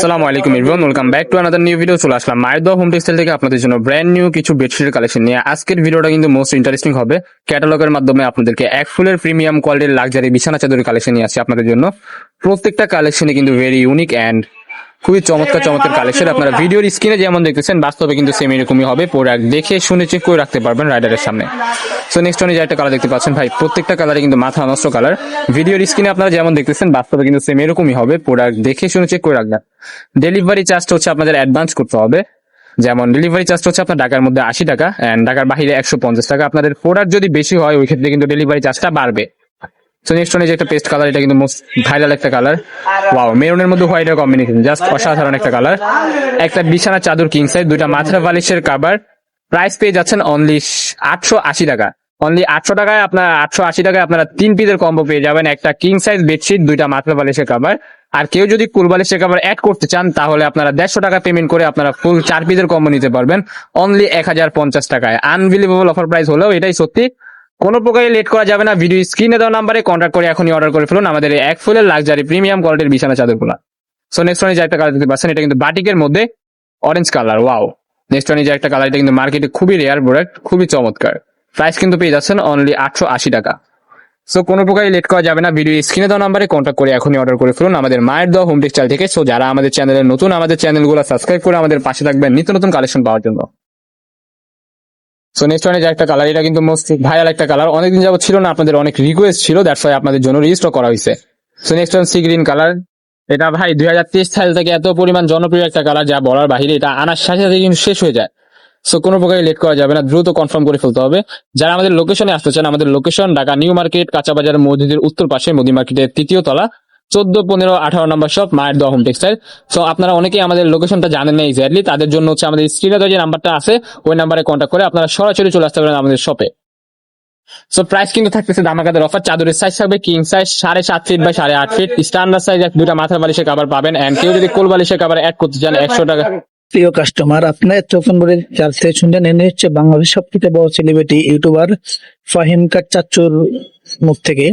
আসসালামু আলাইকুম everyone welcome back to another new video চলে আসলাম মায়ের দোয়া হোম টেক্সটাইল থেকে আপনাদের জন্য ব্র্যান্ড নিউ কিছু বেডশিটের কালেকশন নিয়ে। আজকের ভিডিওটা কিন্তু মোস্ট ইন্টারেস্টিং হবে। ক্যাটালগের মাধ্যমে আপনাদেরকে এক ফুলের প্রিমিয়াম কোয়ালিটির লাক্সারি বিছানা চাদরের কালেকশন নিয়ে আসছে আপনাদের জন্য। প্রত্যেকটা কালেকশনে কিন্তু ভেরি ইউনিক অ্যান্ড খুবই চমৎকার চমৎকার কালেকশন আপনারা ভিডিওর স্ক্রিনে যেমন দেখতেছেন, বাস্তবে কিন্তু সেম এরকমই হবে। প্রোডাক্ট দেখে শুনে চেক করে রাখতে পারবেন রাইডারের সামনে। সো নেক্সট অনে যে একটা কালার দেখতে পাচ্ছেন, ভাই, প্রত্যেকটা কালারে কিন্তু মাথা নষ্ট কালার ভিডিওর স্ক্রিনে আপনারা যেমন দেখতেছেন, বাস্তবে কিন্তু সেম এরকমই হবে। প্রোডাক্ট দেখে শুনে চেক করে রাখবেন। ডেলিভারি চার্জটা হচ্ছে আপনাদের অ্যাডভান্স করতে হবে। যেমন ডেলিভারি চার্জ হচ্ছে আপনার ঢাকার মধ্যে আশি টাকা এন্ড ঢাকার বাইরে একশো পঞ্চাশ টাকা। আপনাদের প্রোডাক্ট যদি বেশি হয়, ওই ক্ষেত্রে কিন্তু ডেলিভারি চার্জটা বাড়বে। নেক্সট যে একটা পেস্ট কালার এটা কিন্তু মোস্ট ভাইরাল একটা কালার ওয়াও মেরুনের মধ্যে হোয়াইটের কম্বিনেশন জাস্ট অসাধারণ একটা কালার একটা বিছানা চাদর কিং সাইজ দুইটা মাথা বালিশের কাবার প্রাইস পেয়ে যাচ্ছেন অনলি আটশো আশি টাকা। অনলি আটশো টাকায় আপনার, আটশো আশি টাকায় আপনারা তিন পিসের কম্বো পেয়ে যাবেন। একটা কিং সাইজ বেডশিট দুইটা মাথা বালিশের কাবার আর কেউ যদি কুল বালিশের কাবার অ্যাড করতে চান, তাহলে আপনারা দেড়শো টাকা পেমেন্ট করে আপনারা ফুল চার পিসের কম্বো নিতে পারবেন। অনলি এক হাজার পঞ্চাশ টাকায়। আনবিলিভেবল অফার প্রাইস হলেও এটাই সত্যি। কোনো প্রকারে লেট করা যাবে না। ভিডিও স্ক্রিনে দেওয়া নাম্বারে কন্ট্যাক্ট করে এখনই অর্ডার করে ফেলুন। আমাদের এক ফুলের লাক্সারি প্রিমিয়াম কোয়ালিটির বিছানা চাদরগুলো সো নেক্সট ওয়ানে যে একটা কালার দেখতে পাচ্ছেন। এটা কিন্তু বাটিকের মধ্যে অরেঞ্জ কালার ওয়াও নেক্সট ওয়ানে যে একটা কালার এটা কিন্তু মার্কেটে খুবই রেয়ার প্রোডাক্ট খুবই চমৎকার। প্রাইস কিন্তু পেয়ে যাচ্ছেন অনলি আটশো আশি টাকা। সো কোনো প্রকারে লেট করা যাবে না। ভিডিও স্ক্রিনে দেওয়া নাম্বারে কন্ট্যাক্ট করে এখনই অর্ডার করে ফেলুন। আমাদের মায়ের দেওয়া হোম টেক্সটাইল থেকে। সো যারা আমাদের চ্যানেলে নতুন, আমাদের চ্যানেলগুলো সাবস্ক্রাইব করে আমাদের পাশে থাকবেন। নিত্য নতুন কালেকশন পাওয়ার জন্য। সো নেক্সট ওয়ানে যে একটা কালার এটা কিন্তু মোস্ট ভাইরাল একটা কালার অনেকদিন যাবত ছিল না, আপনাদের অনেক রিকোয়েস্ট ছিল দ্যাটস ওয়াই আপনাদের জন্য রেজিস্টার করা হয়েছে so next one sea green colour এটা ভাই, দুই হাজার তেইশ সাল থেকে এত পরিমাণ জনপ্রিয় একটা কালার যা বলার বাহিরে এটা আনার সাথে সাথে কিন্তু শেষ হয়ে যায়। সো কোনো প্রকারে লেট করা যাবে না, দ্রুত কনফার্ম করে ফেলতে হবে। যারা আমাদের লোকেশনে আসতে চান, আমাদের লোকেশন ঢাকা নিউ মার্কেট কাঁচাবাজার মসজিদের উত্তর পাশে মোদি মার্কেটের তৃতীয় তলা। চোদ্দ, পনেরো, আঠারো নম্বর শপ মায়ের দোয়া হোম টেক্সটাইল সো আপনারা অনেকেই আমাদের লোকেশনটা জানেন না এক্স্যাক্টলি তাদের জন্য হচ্ছে আমাদের স্ক্রিনে যে নাম্বারটা আছে, ওই নাম্বারে কন্ট্যাক্ট করে আপনারা সরাসরি চলে আসতে পারেন আমাদের শপে সো প্রাইস কিন্তু থাকতেছে দামাকাদের অফার চাদরের সাইজ থাকবে কিং সাইজ সাড়ে সাত ফিট বা সাড়ে আট ফিট স্ট্যান্ডার্ড সাইজ দুটা মাথার বালিশের কাবার পাবেন। এন্ড কেউ যদি কোল বালিশের কাবার অ্যাড করতে চান, একশো টাকা প্রিয় কাস্টমার আপনার তখন বলে চার থেকে শুনলেন এনে হচ্ছে বাংলাদেশ সব থেকে বড় সেলিব্রিটি ইউটিউবার ফাহিম কাট চাচুর মুখ থেকে।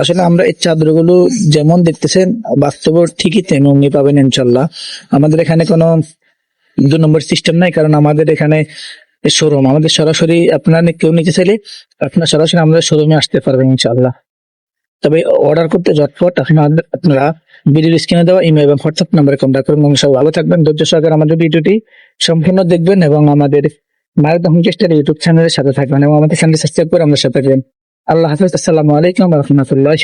আসলে আমরা এই চাদরগুলো যেমন দেখতেছেন, বাস্তব ঠিকই তেমনি পাবেন ইনশাল্লাহ আমাদের এখানে কোনো দু নম্বর সিস্টেম নাই, কারণ আমাদের এখানে শোরুম আমাদের সরাসরি আপনার কেউ নিতে চাইলে আপনার সরাসরি আমাদের শোরুমে আসতে পারবেন ইনশাল্লাহ তবে অর্ডার করতে ঝটপট আপনারা ভিডিওর স্ক্রিনে দেওয়া ইমেল এবং হোয়াটসঅ্যাপ নাম্বারে কন্ট্যাক্ট করুন। এবং সব ভালো থাকবেন। ধৈর্য সহকারে আমাদের ভিডিওটি সম্পূর্ণ দেখবেন এবং আমাদের মায়ের হোম চেষ্টার ইউটিউব চ্যানেলের সাথে থাকবেন এবং আমাদের চ্যানেল সাবস্ক্রাইব করে আমাদের সাথে থাকবেন। আল্লাহ হাফিজ। আসসালামু আলাইকুম রহমতুল্লাহ